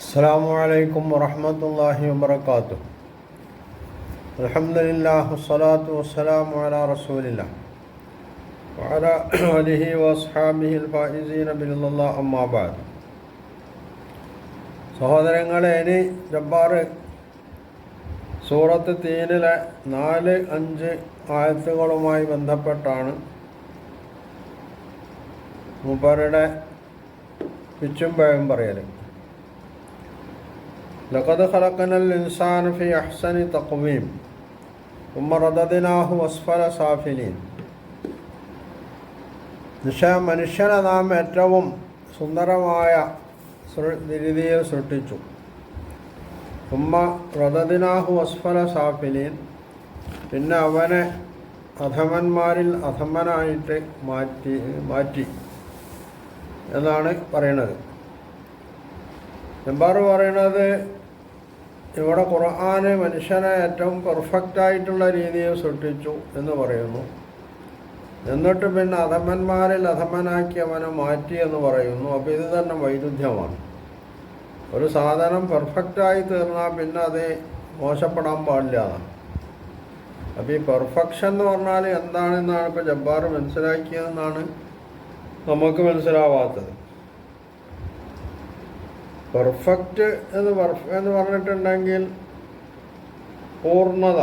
السلام عليكم ورحمة الله وبركاته الحمد لله والصلاة والسلام على رسول الله وعلى آله وأصحابه الفائزين بإذن الله أما بعد സഹോദരങ്ങളെ ഇനി ജബ്ബാർ സൂറത്ത് തീനിലെ നാല് അഞ്ച് ആയത്തുകളുമായി ബന്ധപ്പെട്ടാണ് മൂപ്പരുടെ പിച്ചും പഴം പറയൽ لقد خلقنا الإنسان في أحسن تقويم ثم رددناه أسفل سافلين നിശ്ചയ മനുഷ്യനെ നാം ഏറ്റവും സുന്ദരമായ സൃ- രീതിയിൽ സൃഷ്ടിച്ചു ഉമ്മ റദദിനാഹു അസ്ഫല സാഫിലീൻ പിന്നെ അവനെ അധമന്മാരിൽ അധമനായിട്ട് മാറ്റി മാറ്റി എന്നാണ് പറയുന്നത് എമ്പാറ് പറയണത് ഇവിടെ ഖുർആന് മനുഷ്യനെ ഏറ്റവും പെർഫെക്റ്റ് ആയിട്ടുള്ള രീതിയിൽ സൃഷ്ടിച്ചു എന്ന് പറയുന്നു. എന്നിട്ട് പിന്നെ അധമന്മാരിൽ അധമനാക്കി അവനെ മാറ്റി എന്ന് പറയുന്നു. അപ്പോൾ ഇത് തന്നെ വൈരുദ്ധ്യമാണ്. ഒരു സാധനം പെർഫെക്റ്റായി തീർന്നാൽ പിന്നെ അത് മോശപ്പെടാൻ പാടില്ല. അപ്പം അപ്പോൾ ഈ പെർഫെക്ഷൻ എന്ന് പറഞ്ഞാൽ എന്താണെന്നാണ് ഇപ്പോൾ ജബ്ബാർ മനസ്സിലാക്കിയതെന്നാണ് നമുക്ക് മനസ്സിലാവാത്തത്. പെർഫെക്റ്റ് എന്ന് എന്ന് പറഞ്ഞിട്ടുണ്ടെങ്കിൽ പൂർണത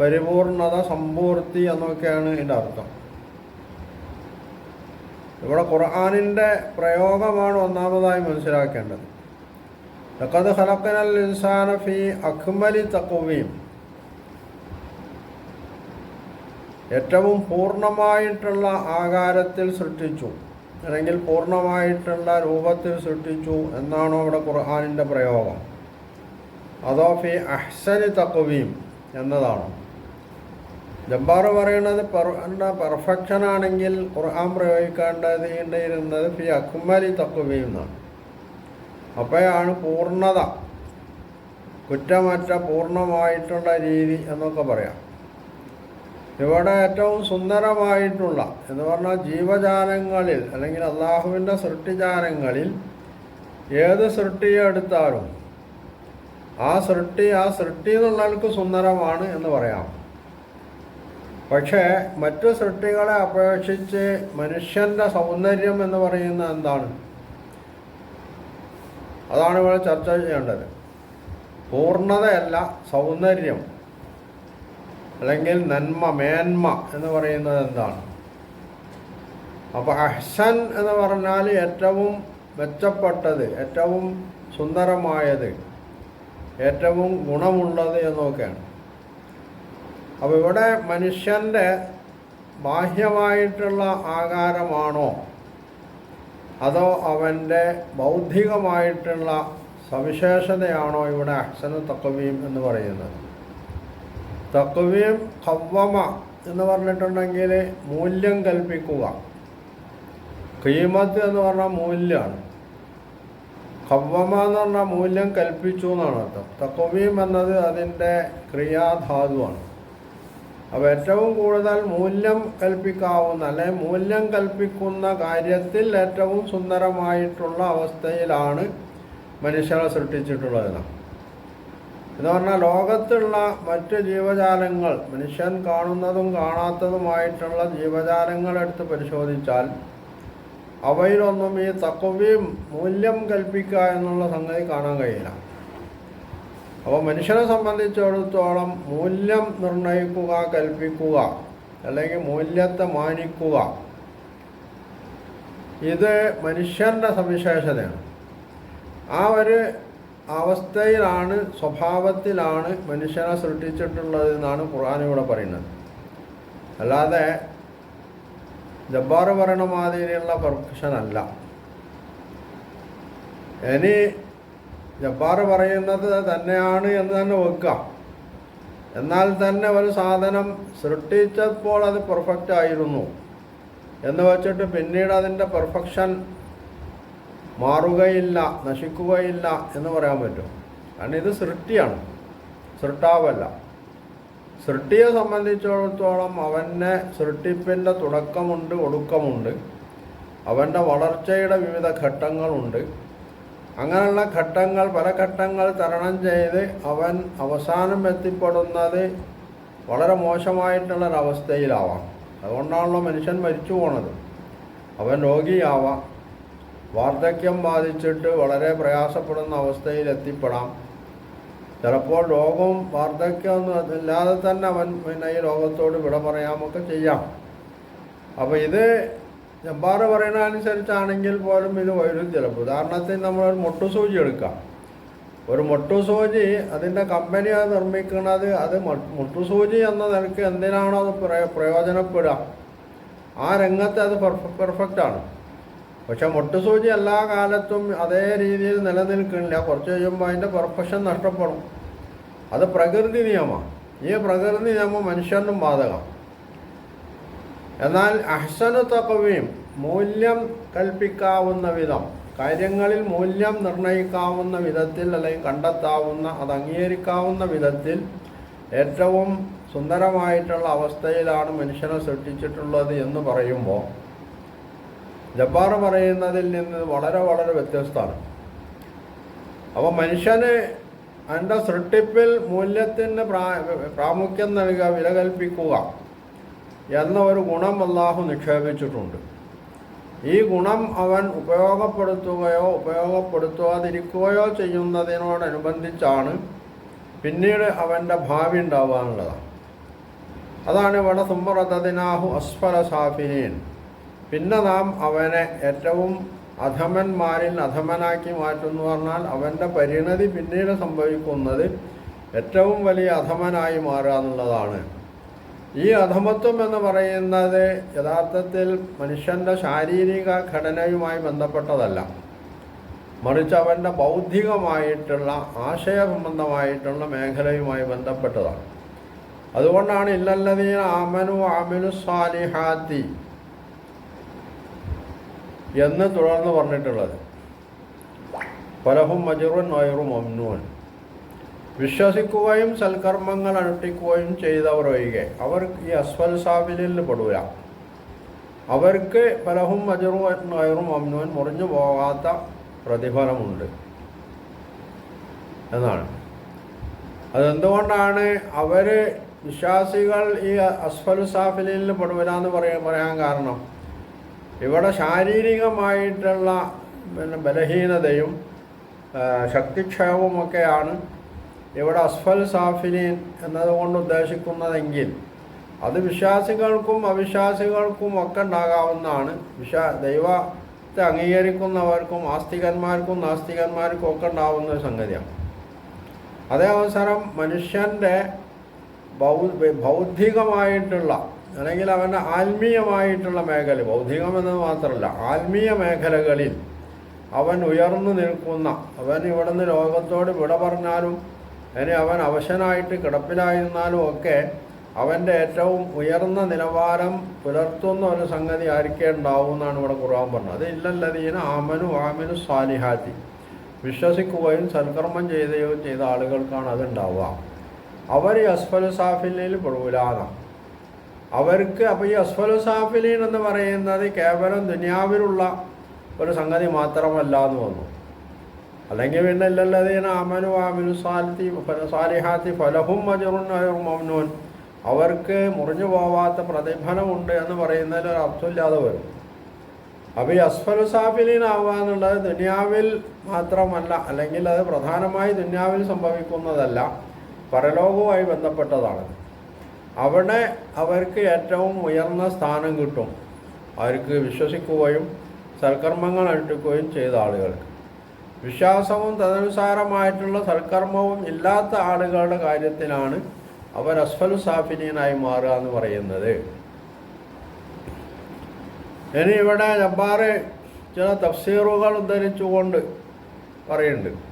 പരിപൂർണത സമ്പൂർത്തി എന്നൊക്കെയാണ് ഇതിന്റെ അർത്ഥം. ഇവിടെ ഖുർആാനിന്റെ പ്രയോഗമാണ് ഒന്നാമതായി മനസ്സിലാക്കേണ്ടത്. ലക്കത് ഹലക്കനൽ ഇൻസാന ഫി അഖ്മലി തക്കുവീം ഏറ്റവും പൂർണമായിട്ടുള്ള ആകാരത്തിൽ സൃഷ്ടിച്ചു. അല്ലെങ്കിൽ പൂർണമായിട്ടുള്ള രൂപത്തിൽ സൃഷ്ടിച്ചു എന്നാണോ ഇവിടെ ഖുർഹാനിന്റെ പ്രയോഗം? അതോ ഫി അഹ്സനി തക്കുവീം എന്നതാണോ? ജബ്ബാർ പറയുന്നത് പെർ പെർഫെക്ഷൻ ആണെങ്കിൽ ഖുർആൻ പ്രയോഗിക്കേണ്ടതിരുന്നത് ഫി അക്മലി തക്കുവീം എന്നാണ്. അപ്പോഴാണ് പൂർണത കുറ്റമറ്റ പൂർണമായിട്ടുള്ള രീതി എന്നൊക്കെ പറയാം. ഇവിടെ ഏറ്റവും സുന്ദരമായിട്ടുള്ള എന്ന് പറഞ്ഞാൽ ജീവജാലങ്ങളിൽ അല്ലെങ്കിൽ അള്ളാഹുവിന്റെ സൃഷ്ടിജാലങ്ങളിൽ ഏത് സൃഷ്ടിയെ എടുത്താലും ആ സൃഷ്ടി ആ സൃഷ്ടി എന്നുള്ളവർക്ക് സുന്ദരമാണ് എന്ന് പറയാം. പക്ഷേ മറ്റു സൃഷ്ടികളെ അപേക്ഷിച്ച് മനുഷ്യന്റെ സൗന്ദര്യം എന്ന് പറയുന്ന എന്താണ്? അതാണ് ഇവിടെ ചർച്ച ചെയ്യേണ്ടത്. പൂർണതയല്ല സൗന്ദര്യം. അല്ലെങ്കിൽ നന്മ മേന്മ എന്ന് പറയുന്നത് എന്താണ്? അപ്പോൾ അഹ്സൻ എന്ന് പറഞ്ഞാൽ ഏറ്റവും മെച്ചപ്പെട്ടത് ഏറ്റവും സുന്ദരമായത് ഏറ്റവും ഗുണമുള്ളത് എന്നൊക്കെയാണ്. അപ്പോൾ ഇവിടെ മനുഷ്യന്റെ ബാഹ്യമായിട്ടുള്ള ആകാരമാണോ? അതോ അവന്റെ ബൗദ്ധികമായിട്ടുള്ള സവിശേഷതയാണോ ഇവിടെ അഹ്സന തക്കവീം എന്ന് പറയുന്നത്? തക്വീം ഖവ്വമ എന്ന് പറഞ്ഞിട്ടുണ്ടെങ്കിൽ മൂല്യം കൽപ്പിക്കുക. കീമത്ത് എന്ന് പറഞ്ഞാൽ മൂല്യമാണ് ഖവ്വമ എന്ന് പറഞ്ഞാൽ മൂല്യം കൽപ്പിച്ചു എന്നാണ് അർത്ഥം. തക്വീം എന്നത് അതിന്റെ ക്രിയാധാതുവാണ്. അപ്പോൾ ഏറ്റവും കൂടുതൽ മൂല്യം കൽപ്പിക്കാവുന്ന അല്ലെ മൂല്യം കൽപ്പിക്കുന്ന കാര്യത്തിൽ ഏറ്റവും സുന്ദരമായിട്ടുള്ള അവസ്ഥയിലാണ് മനുഷ്യരെ സൃഷ്ടിച്ചിട്ടുള്ളതെന്നാണ് എന്ന് പറഞ്ഞാൽ ലോകത്തുള്ള മറ്റ് ജീവജാലങ്ങൾ മനുഷ്യൻ കാണുന്നതും കാണാത്തതുമായിട്ടുള്ള ജീവജാലങ്ങൾ എടുത്ത് പരിശോധിച്ചാൽ അവയിലൊന്നും ഈ തക്കവയും മൂല്യം കൽപ്പിക്കുക എന്നുള്ള സംഗതി കാണാൻ കഴിയില്ല. അപ്പോൾ മനുഷ്യനെ സംബന്ധിച്ചിടത്തോളം മൂല്യം നിർണയിക്കുക കൽപ്പിക്കുക അല്ലെങ്കിൽ മൂല്യത്തെ മാനിക്കുക ഇത് മനുഷ്യന്റെ സവിശേഷതയാണ്. ആ ഒരു അവസ്ഥയിലാണ് സ്വഭാവത്തിലാണ് മനുഷ്യനെ സൃഷ്ടിച്ചിട്ടുള്ളത് എന്നാണ് ഖുർആൻ ഇവിടെ പറയുന്നത്. അല്ലാതെ ജബ്ബാർ പറയണ മാതിരിയുള്ള പെർഫെക്ഷൻ അല്ല. ഇനി ജബ്ബാർ പറയുന്നത് തന്നെയാണ് എന്ന് തന്നെ വെക്കാം എന്നാൽ തന്നെ ഒരു സാധനം സൃഷ്ടിച്ചപ്പോൾ അത് പെർഫെക്റ്റ് ആയിരുന്നു എന്ന് വെച്ചിട്ട് പിന്നീട് അതിന്റെ പെർഫെക്ഷൻ മാറുകയില്ല നശിക്കുകയില്ല എന്ന് പറയാൻ പറ്റും. കാരണം ഇത് സൃഷ്ടിയാണ്. സൃഷ്ടാവല്ല. സൃഷ്ടിയെ സംബന്ധിച്ചിടത്തോളം അവന്റെ സൃഷ്ടിപ്പിന്റെ തുടക്കമുണ്ട് ഒടുക്കമുണ്ട്. അവന്റെ വളർച്ചയുടെ വിവിധ ഘട്ടങ്ങളുണ്ട്. അങ്ങനെയുള്ള ഘട്ടങ്ങൾ പല ഘട്ടങ്ങൾ തരണം ചെയ്ത് അവൻ അവസാനം എത്തിപ്പെടുന്നത് വളരെ മോശമായിട്ടുള്ളൊരവസ്ഥയിലാവാം. അതുകൊണ്ടാണല്ലോ മനുഷ്യൻ മരിച്ചു പോണത്. അവൻ രോഗിയാവാം. വാർദ്ധക്യം ബാധിച്ചിട്ട് വളരെ പ്രയാസപ്പെടുന്ന അവസ്ഥയിൽ എത്തിപ്പെടാം ചിലപ്പോൾ രോഗവും വാർദ്ധക്യമൊന്നും ഇല്ലാതെ തന്നെ അവൻ പിന്നെ ഈ രോഗത്തോട് വിട പറയാമൊക്കെ ചെയ്യാം. അപ്പോൾ ഇത് ജബ്ബാറ് പറയുന്ന അനുസരിച്ചാണെങ്കിൽ പോലും ഇത് വൈരുദ്ധ്യം ഉദാഹരണത്തിന് നമ്മളൊരു മുട്ടുസൂചി എടുക്കാം. ഒരു മുട്ടുസൂചി അതിന്റെ കമ്പനി അത് നിർമ്മിക്കുന്നത് അത് മുട്ടുസൂചി എന്ന നിലയ്ക്ക് എന്തിനാണോ അത് പ്രയോ- പ്രയോജനപ്പെടുക? ആ രംഗത്ത് അത് പെർഫെക്റ്റ് ആണ് പക്ഷെ മൊട്ടുസൂചി എല്ലാ കാലത്തും അതേ രീതിയിൽ നിലനിൽക്കുന്നില്ല. കുറച്ച് കഴിയുമ്പോൾ അതിന്റെ പെർഫെക്ഷൻ നഷ്ടപ്പെടും. അത് പ്രകൃതി നിയമമാണ് ഈ പ്രകൃതി നിയമം മനുഷ്യനും ബാധകം. എന്നാൽ അഹ്സനു തകവയും മൂല്യം കൽപ്പിക്കാവുന്ന വിധം കാര്യങ്ങളിൽ മൂല്യം നിർണയിക്കാവുന്ന വിധത്തിൽ അല്ലെങ്കിൽ കണ്ടെത്താവുന്ന അത് അംഗീകരിക്കാവുന്ന വിധത്തിൽ ഏറ്റവും സുന്ദരമായിട്ടുള്ള അവസ്ഥയിലാണ് മനുഷ്യനെ സൃഷ്ടിച്ചിട്ടുള്ളത് എന്ന് പറയുമ്പോൾ ജബ്ബാർ പറയുന്നതിൽ നിന്ന് വളരെ വളരെ വ്യത്യസ്തമാണ്. അപ്പോൾ മനുഷ്യന് അതിന്റെ സൃഷ്ടിപ്പിൽ മൂല്യത്തിന് പ്രാ പ്രാമുഖ്യം നൽകുക വില കൽപ്പിക്കുക എന്ന ഒരു ഗുണം അള്ളാഹു നിക്ഷേപിച്ചിട്ടുണ്ട്. ഈ ഗുണം അവൻ ഉപയോഗപ്പെടുത്തുകയോ ഉപയോഗപ്പെടുത്താതിരിക്കുകയോ ചെയ്യുന്നതിനോടനുബന്ധിച്ചാണ് പിന്നീട് അവന്റെ ഭാവി ഉണ്ടാവാനുള്ളത്. അതാണ് ഇവിടെ സുമ്മറതതിനാഹു അസ്ഫല സാഫിനീൻ പിന്നെ നാം അവനെ ഏറ്റവും അധമന്മാരിൽ അധമനാക്കി മാറ്റുന്നു പറഞ്ഞാൽ അവന്റെ പരിണതി പിന്നീട് സംഭവിക്കുന്നത് ഏറ്റവും വലിയ അധമനായി മാറുക എന്നുള്ളതാണ്. ഈ അധമത്വം എന്ന് പറയുന്നത് യഥാർത്ഥത്തിൽ മനുഷ്യന്റെ ശാരീരിക ഘടനയുമായി ബന്ധപ്പെട്ടതല്ല. മറിച്ച് അവന്റെ ബൗദ്ധികമായിട്ടുള്ള ആശയ സംബന്ധമായിട്ടുള്ള മേഖലയുമായി ബന്ധപ്പെട്ടതാണ്. അതുകൊണ്ടാണ് ഇല്ലല്ലതീന ആമനു ആമിനു സ്വാലിഹാത്തി എന്ന് തുടർന്ന് പറഞ്ഞിട്ടുള്ളത്. പലഹും മജുറുൻ വയറും മംനൂൻ വിശ്വസിക്കുകയും സൽക്കർമ്മങ്ങൾ അനുഷ്ഠിക്കുകയും ചെയ്തവർ ഒഴികെ അവർ ഈ അസ്വൽ സാബിലിൽ അവർക്ക് പലഹും മജുറും വയറും മംനൂൻ മുറിഞ്ഞു പോകാത്ത പ്രതിഫലമുണ്ട് എന്നാണ്. അതെന്തുകൊണ്ടാണ് അവർ വിശ്വാസികൾ ഈ അസ്ഫൽ സാഫിലിൽ പെടുവരാന്ന് പറയാൻ പറയാൻ കാരണം? ഇവിടെ ശാരീരികമായിട്ടുള്ള പിന്നെ ബലഹീനതയും ശക്തിക്ഷയവുമൊക്കെയാണ് ഇവിടെ അസ്ഫൽ സാഫിലീൻ എന്നതുകൊണ്ട് ഉദ്ദേശിക്കുന്നതെങ്കിൽ അത് വിശ്വാസികൾക്കും അവിശ്വാസികൾക്കും ഒക്കെ ഉണ്ടാകാവുന്നതാണ്. വിശ്വാ ദൈവത്തെ അംഗീകരിക്കുന്നവർക്കും ആസ്തികന്മാർക്കും നാസ്തികന്മാർക്കും ഒക്കെ ഉണ്ടാവുന്ന ഒരു സംഗതിയാണ്. അതേ അവസരം മനുഷ്യന്റെ ഭൗ ബൗദ്ധികമായിട്ടുള്ള അല്ലെങ്കിൽ അവന്റെ ആത്മീയമായിട്ടുള്ള മേഖല ബൗദ്ധികമെന്ന് മാത്രമല്ല ആത്മീയ മേഖലകളിൽ അവൻ ഉയർന്നു നിൽക്കുന്ന അവൻ ഇവിടുന്ന് ലോകത്തോട് വിട പറഞ്ഞാലും ഇനി അവൻ അവശനായിട്ട് കിടപ്പിലായിരുന്നാലും ഒക്കെ അവന്റെ ഏറ്റവും ഉയർന്ന നിലവാരം പുലർത്തുന്ന ഒരു സംഗതി ആയിരിക്കേ ഉണ്ടാവും എന്നാണ് ഇവിടെ ഖുർആൻ പറഞ്ഞത്. അത് ഇല്ലല്ലതീന ആമനു ആമിനു സാലിഹാത്തി. വിശ്വസിക്കുകയും സൽക്കർമ്മം ചെയ്യുകയും ചെയ്ത ആളുകൾക്കാണ് അതുണ്ടാവുക അവർ ഈ അസ്ഫലു സാഫിലിൽ പെടൂലാന്നാണ് അവർക്ക് അപ്പോൾ ഈ അസ്ഫലു സാഫിലീൻ എന്ന് പറയുന്നത് കേവലം ദുനിയാവിലുള്ള ഒരു സംഗതി മാത്രമല്ല എന്ന് വന്നു അല്ലെങ്കിൽ പിന്നെ ഇല്ലല്ലതീന അമനു ആമിനു സാലിത്തി സാലിഹാത്തി ഫലഹും മജറുൻ മൗനൂൻ. അവർക്ക് മുറിഞ്ഞു പോവാത്ത പ്രതിഫലമുണ്ട് എന്ന് പറയുന്നതിൽ ഒരു അർത്ഥമില്ലാതെ വരും. അപ്പോൾ ഈ അസ്ഫലു സാഫിലീൻ ആവുക എന്നുള്ളത് ദുനിയാവിൽ മാത്രമല്ല അല്ലെങ്കിൽ അത് പ്രധാനമായി ദുനിയാവിൽ സംഭവിക്കുന്നതല്ല പരലോകവുമായി ബന്ധപ്പെട്ടതാണ്. അവിടെ അവർക്ക് ഏറ്റവും ഉയർന്ന സ്ഥാനം കിട്ടും. അവർക്ക് വിശ്വസിക്കുകയും സൽക്കർമ്മങ്ങൾ അനുഷ്ഠിക്കുകയും ചെയ്ത ആളുകൾക്ക്. വിശ്വാസവും തദനുസാരമായിട്ടുള്ള സൽക്കർമ്മവും ഇല്ലാത്ത ആളുകളുടെ കാര്യത്തിലാണ് അവർ അസ്ഫലു സാഫിനീനായി മാറുക എന്ന് പറയുന്നത്. ഇനി ഇവിടെ ജബ്ബാറ് ചില തഫ്സീറുകൾ ഉദ്ധരിച്ചുകൊണ്ട് പറയുന്നുണ്ട്.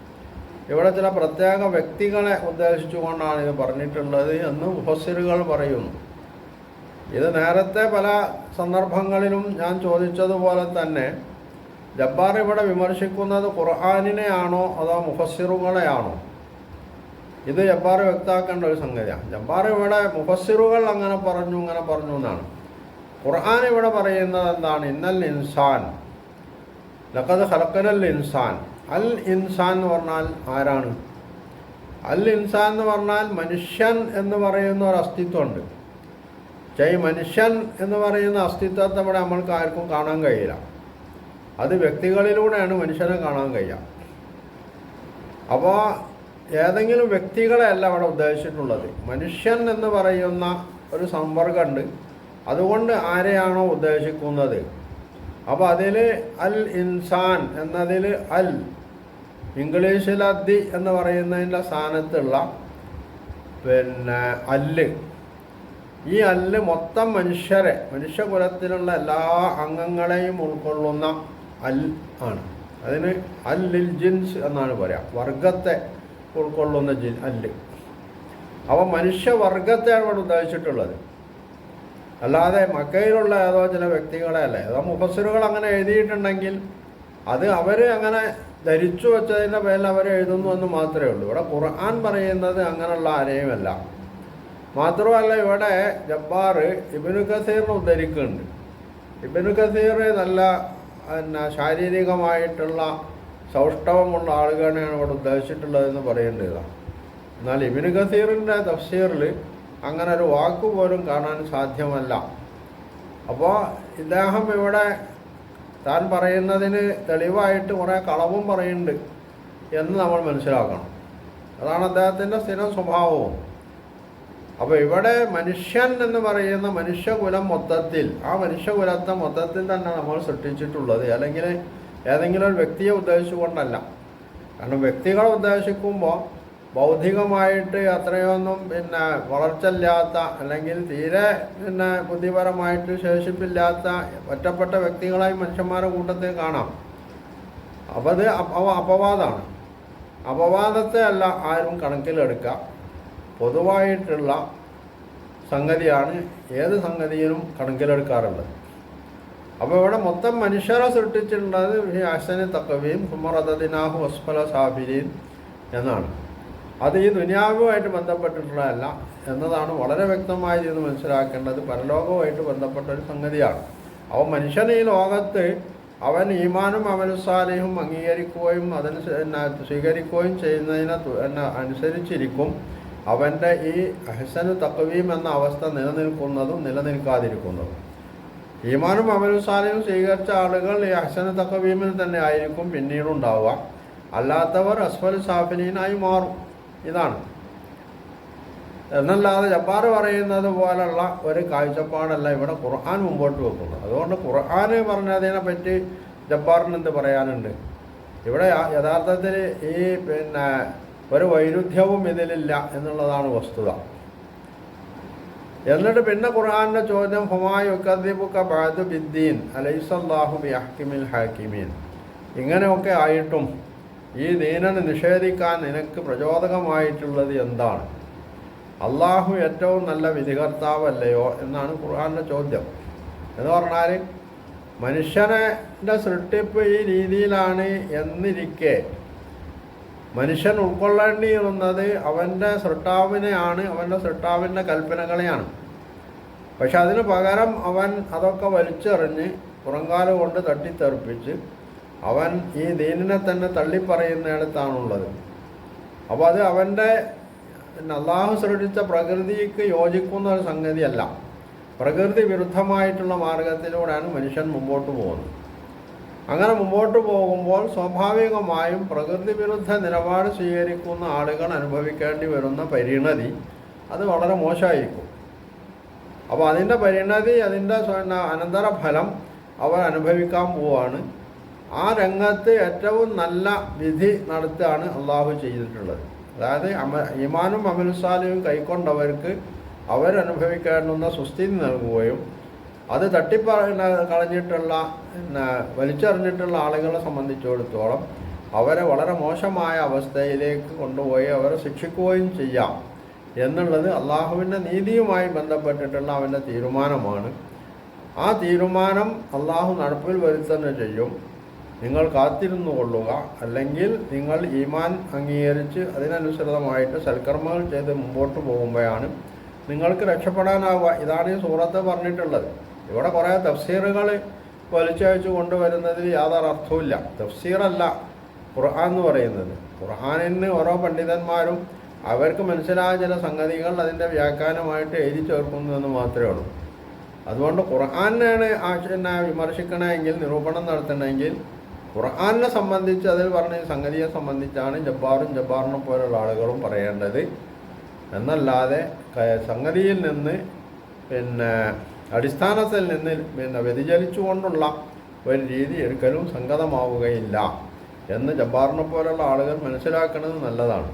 ഇവിടെ ചില പ്രത്യേക വ്യക്തികളെ ഉദ്ദേശിച്ചുകൊണ്ടാണ് ഇത് പറഞ്ഞിട്ടുള്ളത് എന്ന് മുഫസ്സിറുകൾ പറയുന്നു. ഇത് നേരത്തെ പല സന്ദർഭങ്ങളിലും ഞാൻ ചോദിച്ചതുപോലെ തന്നെ ജബ്ബാർ ഇവിടെ വിമർശിക്കുന്നത് ഖുർആാനിനെയാണോ അതോ മുഫസ്സിറുകളെയാണോ? ഇത് ജബ്ബാർ വ്യക്തമാക്കേണ്ട ഒരു സംഗതിയാണ്. ജബ്ബാർ ഇവിടെ മുഫസ്സിറുകൾ അങ്ങനെ പറഞ്ഞു ഇങ്ങനെ പറഞ്ഞു എന്നാണ്. ഖുർആൻ ഇവിടെ പറയുന്നത് എന്താണ്? ഇന്നൽ ഇൻസാൻ. ലഖദ് ഹലക്കനൽ ഇൻസാൻ. അൽ ഇൻസാൻ എന്ന് പറഞ്ഞാൽ ആരാണ്? അൽ ഇൻസാൻ എന്ന് പറഞ്ഞാൽ മനുഷ്യൻ എന്ന് പറയുന്ന ഒരു അസ്തിത്വമുണ്ട്. പക്ഷേ ഈ മനുഷ്യൻ എന്ന് പറയുന്ന അസ്തിത്വത്തെ ഇവിടെ നമ്മൾക്ക് ആർക്കും കാണാൻ കഴിയില്ല. അത് വ്യക്തികളിലൂടെയാണ് മനുഷ്യനെ കാണാൻ കഴിയുക. അപ്പോൾ ഏതെങ്കിലും വ്യക്തികളെയല്ല അവിടെ ഉദ്ദേശിച്ചിട്ടുള്ളത്. മനുഷ്യൻ എന്ന് പറയുന്ന ഒരു സമ്പർക്കമുണ്ട് അതുകൊണ്ട് ആരെയാണോ ഉദ്ദേശിക്കുന്നത്? അപ്പോൾ അതിൽ അൽ ഇൻസാൻ എന്നതിൽ അൽ ഇംഗ്ലീഷിൽ അദ്ദി എന്ന് പറയുന്നതിന്റെ സ്ഥാനത്തുള്ള പിന്നെ അല്ല്. ഈ അല്ല് മൊത്തം മനുഷ്യരെ മനുഷ്യകുലത്തിലുള്ള എല്ലാ അംഗങ്ങളെയും ഉൾക്കൊള്ളുന്ന അൽ ആണ്. അതിന് അല്ലിൽ ജിൻസ് എന്നാണ് പറയാം. വർഗത്തെ ഉൾക്കൊള്ളുന്ന ജിൻ അല്ല്. അപ്പോൾ മനുഷ്യവർഗത്തെയാണ് ഇവിടെ ഉദ്ദേശിച്ചിട്ടുള്ളത്. അല്ലാതെ മക്കയിലുള്ള ഏതോ ചില വ്യക്തികളെ അല്ല? ഏതോ മുഫസ്സിറുകൾ അങ്ങനെ എഴുതിയിട്ടുണ്ടെങ്കിൽ അത് അവർ അങ്ങനെ ധരിച്ചു വെച്ചതിന്റെ പേരിൽ അവർ എഴുതുന്നു എന്ന് മാത്രമേ ഉള്ളൂ. ഇവിടെ ഖുർആൻ പറയുന്നത് അങ്ങനെയുള്ള ആരെയുമല്ല. മാത്രമല്ല ഇവിടെ ജബ്ബാർ ഇബിനു കസീറിനെ ഉദ്ധരിക്കുന്നുണ്ട്. ഇബിനു കസീർ നല്ല പിന്നെ ശാരീരികമായിട്ടുള്ള സൗഷ്ഠവമുള്ള ആളുകളെയാണ് ഇവിടെ ഉദ്ദേശിച്ചിട്ടുള്ളതെന്ന് പറയേണ്ടതാണ്. എന്നാൽ ഇബിനു കസീറിന്റെ തഫ്സീറിൽ അങ്ങനെ ഒരു വാക്ക് പോലും കാണാൻ സാധ്യമല്ല. അപ്പോൾ ഇദ്ദേഹം ഇവിടെ താൻ പറയുന്നതിന് തെളിവായിട്ട് കുറേ കളവും പറയുന്നുണ്ട് എന്ന് നമ്മൾ മനസ്സിലാക്കണം. അതാണ് അദ്ദേഹത്തിന്റെ സ്ഥിരം സ്വഭാവവും. അപ്പോൾ ഇവിടെ മനുഷ്യൻ എന്ന് പറയുന്ന മനുഷ്യകുലം മൊത്തത്തിൽ ആ മനുഷ്യകുലത്തെ മൊത്തത്തിൽ തന്നെ നമ്മൾ സൃഷ്ടിച്ചിട്ടുള്ളത്. അല്ലെങ്കിൽ ഏതെങ്കിലും ഒരു വ്യക്തിയെ ഉദ്ദേശിച്ചുകൊണ്ടല്ല. കാരണം വ്യക്തികളെ ഉദ്ദേശിക്കുമ്പോൾ ബൗദ്ധികമായിട്ട് അത്രയൊന്നും പിന്നെ വളർച്ചയില്ലാത്ത അല്ലെങ്കിൽ തീരെ പിന്നെ ബുദ്ധിപരമായിട്ട് ശേഷിപ്പില്ലാത്ത ഒറ്റപ്പെട്ട വ്യക്തികളായി മനുഷ്യന്മാരുടെ കൂട്ടത്തിൽ കാണാം. അപ്പത് അപ അപവാദമാണ് അപവാദത്തെ അല്ല ആരും കണക്കിലെടുക്കുക പൊതുവായിട്ടുള്ള സംഗതിയാണ് ഏത് സംഗതിയിലും കണക്കിലെടുക്കാറുള്ളത്. അപ്പോൾ ഇവിടെ മൊത്തം മനുഷ്യരെ സൃഷ്ടിച്ചിട്ടുള്ളത് ഈ അശ്വനി തക്കവിയും ഹുമറദിനാഹു വസ്ഫല സാബിരീൻ എന്നാണ്. അത് ഈ ദുനിയാവുമായിട്ട് ബന്ധപ്പെട്ടിട്ടുള്ളതല്ല. എന്നതാണ് വളരെ വ്യക്തമായി ഇത് മനസ്സിലാക്കേണ്ടത്. പരലോകവുമായിട്ട് ബന്ധപ്പെട്ട ഒരു സംഗതിയാണ്. അവൻ മനുഷ്യൻ ഈ ലോകത്ത് അവൻ ഈമാനും അമനുസാലിയും അംഗീകരിക്കുകയും അതിന് സ്വീകരിക്കുകയും ചെയ്യുന്നതിനെ അനുസരിച്ചിരിക്കും. അവന്റെ ഈ അഹസന് തക്കവീം എന്ന അവസ്ഥ നിലനിൽക്കുന്നതും നിലനിൽക്കാതിരിക്കുന്നതും. ഈമാനും അമലുസാലിയും സ്വീകരിച്ച ആളുകൾ ഈ അഹസന തക്കവീമിൽ തന്നെ ആയിരിക്കും പിന്നീടുണ്ടാവുക. അല്ലാത്തവർ അസ്ഫൽ സാഫിനീനായി മാറും. ഇതാണ്. എന്നല്ലാതെ ജബ്ബാർ പറയുന്നത് പോലുള്ള ഒരു കാഴ്ചപ്പാടല്ല ഇവിടെ ഖുർആൻ മുമ്പോട്ട് വെക്കുന്നത്. അതുകൊണ്ട് ഖുർആൻ പറഞ്ഞതിനെ പറ്റി ജബ്ബാറിന് എന്ത് പറയാനുണ്ട്? ഇവിടെ യഥാർത്ഥത്തിൽ ഈ പിന്നെ ഒരു വൈരുദ്ധ്യവും ഇതിലില്ല എന്നുള്ളതാണ് വസ്തുത. എന്നിട്ട് പിന്നെ ഖുർആാനിന്റെ ചോദ്യം ഹുമായുക്കദ്ദിബുക്ക ബാദു ബിദ്ദീൻ അലൈസല്ലാഹു ബി അഹ്കിമിൽ ഹാക്കിമീൻ. ഇങ്ങനെയൊക്കെ ആയിട്ടും ഈ ദീനനെ നിഷേധിക്കാൻ നിനക്ക് പ്രചോദകമായിട്ടുള്ളത് എന്താണ്? അള്ളാഹു ഏറ്റവും നല്ല വിധികർത്താവല്ലയോ എന്നാണ് ഖുർആാനിന്റെ ചോദ്യം. എന്ന് പറഞ്ഞാൽ മനുഷ്യനെ സൃഷ്ടിപ്പ് ഈ രീതിയിലാണ് എന്നിരിക്കെ മനുഷ്യൻ ഉൾക്കൊള്ളേണ്ടിയിരുന്നത് അവന്റെ സൃഷ്ടാവിനെയാണ് അവന്റെ സൃഷ്ടാവിന്റെ കൽപ്പനകളെയാണ്. പക്ഷെ അതിന് പകരം അവൻ അതൊക്കെ വലിച്ചെറിഞ്ഞ് പുറങ്കാല കൊണ്ട് തട്ടിത്തെറിപ്പിച്ച് അവൻ ഈ ദീനിനെ തന്നെ തള്ളിപ്പറയുന്നിടത്താണുള്ളത്. അപ്പോൾ അത് അവന്റെ അള്ളാഹു സൃഷ്ടിച്ച പ്രകൃതിക്ക് യോജിക്കുന്ന ഒരു സംഗതിയല്ല. പ്രകൃതി വിരുദ്ധമായിട്ടുള്ള മാർഗത്തിലൂടെയാണ് മനുഷ്യൻ മുമ്പോട്ട് പോകുന്നത്. അങ്ങനെ മുമ്പോട്ട് പോകുമ്പോൾ സ്വാഭാവികമായും പ്രകൃതി വിരുദ്ധ നിലപാട് സ്വീകരിക്കുന്ന ആളുകൾ അനുഭവിക്കേണ്ടി വരുന്ന പരിണതി അത് വളരെ മോശമായിരിക്കും. അപ്പോൾ അതിന്റെ പരിണതി അതിന്റെ അനന്തര അനന്തരഫലം അവർ അനുഭവിക്കാൻ പോവാണ്. ആ രംഗത്ത് ഏറ്റവും നല്ല വിധി നടത്തുകയാണ് അള്ളാഹു ചെയ്തിട്ടുള്ളത്. അതായത് അമ ഇമാനും അമൽസാലയും കൈക്കൊണ്ടവർക്ക് അവരനുഭവിക്കേണ്ടുന്ന സുസ്ഥിതി നൽകുകയും അത് തട്ടിപ്പ കളഞ്ഞിട്ടുള്ള വലിച്ചെറിഞ്ഞിട്ടുള്ള ആളുകളെ സംബന്ധിച്ചിടത്തോളം അവരെ വളരെ മോശമായ അവസ്ഥയിലേക്ക് കൊണ്ടുപോയി അവരെ ശിക്ഷിക്കുകയും ചെയ്യാം എന്നുള്ളത് അള്ളാഹുവിന്റെ നീതിയുമായി ബന്ധപ്പെട്ടിട്ടുള്ള അവന്റെ തീരുമാനമാണ്. ആ തീരുമാനം അള്ളാഹു നടപ്പിൽ വരുത്തുന്ന ചെയ്യും. നിങ്ങൾ കാത്തിരുന്നു കൊള്ളുക. അല്ലെങ്കിൽ നിങ്ങൾ ഈമാൻ അംഗീകരിച്ച് അതിനനുസൃതമായിട്ട് സൽക്കർമ്മങ്ങൾ ചെയ്ത് മുമ്പോട്ട് പോകുമ്പോഴാണ് നിങ്ങൾക്ക് രക്ഷപ്പെടാനാവുക. ഇതാണ് ഈ സൂറത്ത് പറഞ്ഞിട്ടുള്ളത്. ഇവിടെ കുറേ തഫ്സീറുകൾ വലിച്ചയച്ചു കൊണ്ടുവരുന്നതിൽ യാതൊരു അർത്ഥവുമില്ല തഫ്സീറല്ല ഖുർആൻ എന്ന് പറയുന്നത്. ഖുർആാനിന് ഓരോ പണ്ഡിതന്മാരും അവർക്ക് മനസ്സിലായ ചില സംഗതികൾ അതിന്റെ വ്യാഖ്യാനമായിട്ട് എഴുതി ചേർക്കുന്നു എന്ന് മാത്രമേ ഉള്ളൂ. അതുകൊണ്ട് ഖുർആാനാണ് ആ വിമർശിക്കണമെങ്കിൽ നിരൂപണം നടത്തണമെങ്കിൽ ഖുർആാനിനെ സംബന്ധിച്ച് അതിൽ പറഞ്ഞ സംഗതിയെ സംബന്ധിച്ചാണ് ജബ്ബാറും ജബ്ബാറിനെ പോലുള്ള ആളുകളും പറയേണ്ടത്. എന്നല്ലാതെ സംഗതിയിൽ നിന്ന് പിന്നെ അടിസ്ഥാനത്തിൽ നിന്ന് പിന്നെ വ്യതിചലിച്ചുകൊണ്ടുള്ള ഒരു രീതി ഒരിക്കലും സംഗതമാവുകയില്ല എന്ന് ജബ്ബാറിനെ പോലുള്ള ആളുകൾ മനസ്സിലാക്കുന്നത് നല്ലതാണ്.